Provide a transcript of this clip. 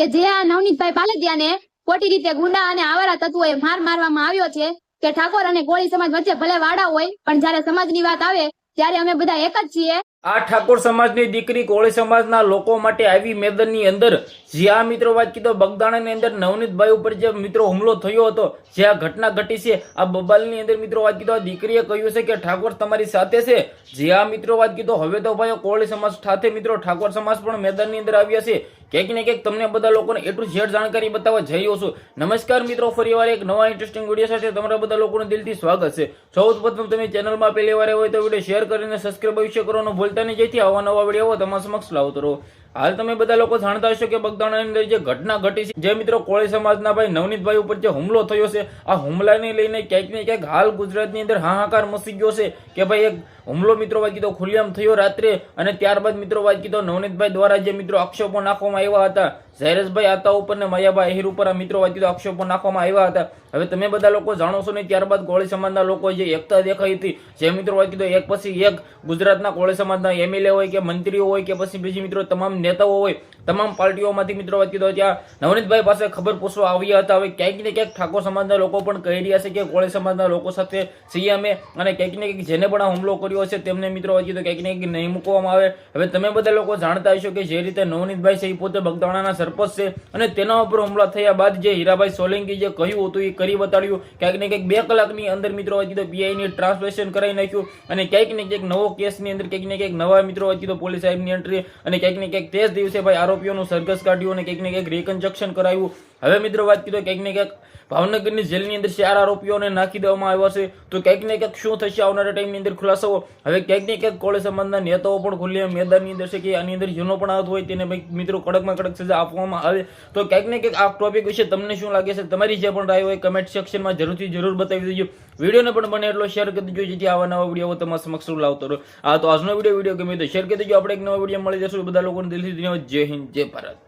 કે જે આ નવનીતભાઈ પાલદિયાને ખોટી રીતે ગુંડા અને આવારા તત્વોએ માર મારવામાં આવ્યો છે કે ઠાકોર અને કોળી સમાજ વચ્ચે ભલે વાડા હોય, પણ જ્યારે સમાજની વાત આવે, ત્યારે અમે બધા એક જ છીએ. આ ઠાકોર સમાજની દીકરી કોળી સમાજના લોકો માટે આવી મેદાનની અંદર જ્યાં મિત્રો વાત કીધો બગદાણાની અંદર નવનીતભાઈ ઉપર જે મિત્રો હુમલો થયો હતો, જે આ ઘટના ઘટી છે, આ બબાલની અંદર મિત્રો વાત કીધો, આ દીકરીએ કહ્યું છે કે ઠાકોર તમારી સાથે છે. જે આ મિત્રો વાત કીધો, હવે તો ભાઈઓ કોળી સમાજ સાથે મિત્રો, ઠાકોર સમાજ પણ મેદાનની અંદર આવ્યા છે. ક્યાંક ને ક્યાંક તમને બધા લોકોને એટલું ઝેડ જાણકારી બતાવવા જઈ છું. નમસ્કાર મિત્રો ફરીવાર એક નવા ઇન્ટરેસ્ટિંગ વીડિયો સાથે તમારા બધા લોકોનું દિલથી સ્વાગત છે. સૌ પ્રથમ તમે ચેનલમાં પહેલી વાર હોય તો વીડિયો શેર કરીને સબસ્ક્રાઈબ અવશ્ય કરવાનું ભૂલતા નહીં જેથી આવા નવા વીડિયો તમારા સમક્ષ લાવતો રહો. હાલ તમે બધા લોકો જાણતા હશો કે બગદાણાની અંદર જે ઘટના ઘટી છે, જે મિત્રો કોળી સમાજના ભાઈ નવનીતભાઈ ઉપર જે હુમલો થયો છે, આ હુમલાને લઈને ક્યાંક ને ક્યાંક હાલ ગુજરાતની અંદર હાહાકાર મસી ગયો છે કે ભાઈ એક હુમલો મિત્રો વાત કીધો ખુલ્લેમ થયો રાત્રે અને ત્યારબાદ મિત્રો વાત કીધો નવનીતભાઈ દ્વારા જે મિત્રો આક્ષેપો નાખવામાં આવ્યા હતા, ઝૈરસભાઈ આતા ઉપર ને માયાભાઈ અહીર ઉપર આ મિત્રો વાત કીધો આક્ષેપો નાખવામાં આવ્યા હતા. હવે તમે બધા લોકો જાણો છો ને ત્યારબાદ કોળી સમાજના લોકો જે એકતા દેખાઈ હતી, જે મિત્રો વાત કીધો એક પછી એક ગુજરાતના કોળી સમાજના એમએલએ હોય કે મંત્રીઓ હોય કે પછી બીજી મિત્રો તમામ નેતાઓ હોય, તમામ પાર્ટીઓમાંથી મિત્રો વાત કીધો ત્યાં નવનીતભાઈ પાસે ખબર પૂછવા આવ્યા હતા. હવે ક્યાંક ને ક્યાંક ઠાકોર સમાજના લોકો પણ કહી રહ્યા છે કે કોળી સમાજના લોકો સાથે સીએમએ અને ક્યાંક ને ક્યાંક જેને પણ હુમલો કર્યો છે તેમને મિત્રો વાત કીધો ક્યાંક ને ક્યાંક નહીં મૂકવામાં આવે. હવે તમે બધા લોકો જાણતા હશો કે જે રીતે નવનીતભાઈ છે એ પોતે બગદાણાના સરપંચ છે અને તેના ઉપર હુમલા થયા બાદ જે હીરાભાઈ સોલંકી જે કહ્યું હતું એ કરી બતાડ્યું. ક્યાંક ને ક્યાંક બે કલાકની અંદર મિત્રો વાત કીધો પીઆઈની ટ્રાન્સલેશન કરાવી નાખ્યું અને ક્યાંક ને ક્યાંક નવો કેસની અંદર ક્યાંક ને ક્યાંક નવા મિત્રો વાત તો પોલીસ સાહેબની એન્ટ્રી અને ક્યાંક ને ક્યાંક તે જ દિવસે ભાઈ આરોપીઓનું સરઘસ કાઢ્યું અને કંઈક ને કંઈક રિકન્સ્ટ્રક્શન કરાવ્યું હવે મિત્રો વાત કીધો ક્યાંક ને ક્યાંક ભાવનગરની જેલની અંદર ચાર આરોપીઓને નાખી દેવામાં આવ્યા છે. તો ક્યાંક ને ક્યાંક શું થશે? આવનારા ટાઈમની અંદર ખુલાસો. હવે ક્યાંક ને ક્યાંક કોળી સમાજના નેતાઓ પણ ખુલ્લી મેદાનની અંદર છે કે આની અંદર જેનો પણ હાથ હોય તેને મિત્રો કડકમાં કડક સજા આપવામાં આવે. તો ક્યાંક ને ક્યાંક આ ટોપિક વિશે તમને શું લાગે છે? તમારી જે પણ રાય હોય કમેન્ટ સેક્શનમાં જરૂરથી જરૂર બતાવી દેજો. વિડીયોને પણ બને એટલો શેર કરી દેજો, જેથી આવા નવા વીડિયો તમારા સમક્ષ લાવતો રહો. આ તો આજનો વીડિયો વીડિયો ગમે તો શેર કરી દેજો. આપણે એક નવો વીડિયો મળી જશું. બધા લોકોને દિલથી ધન્યવાદ. જય હિન્દ, જય ભારત.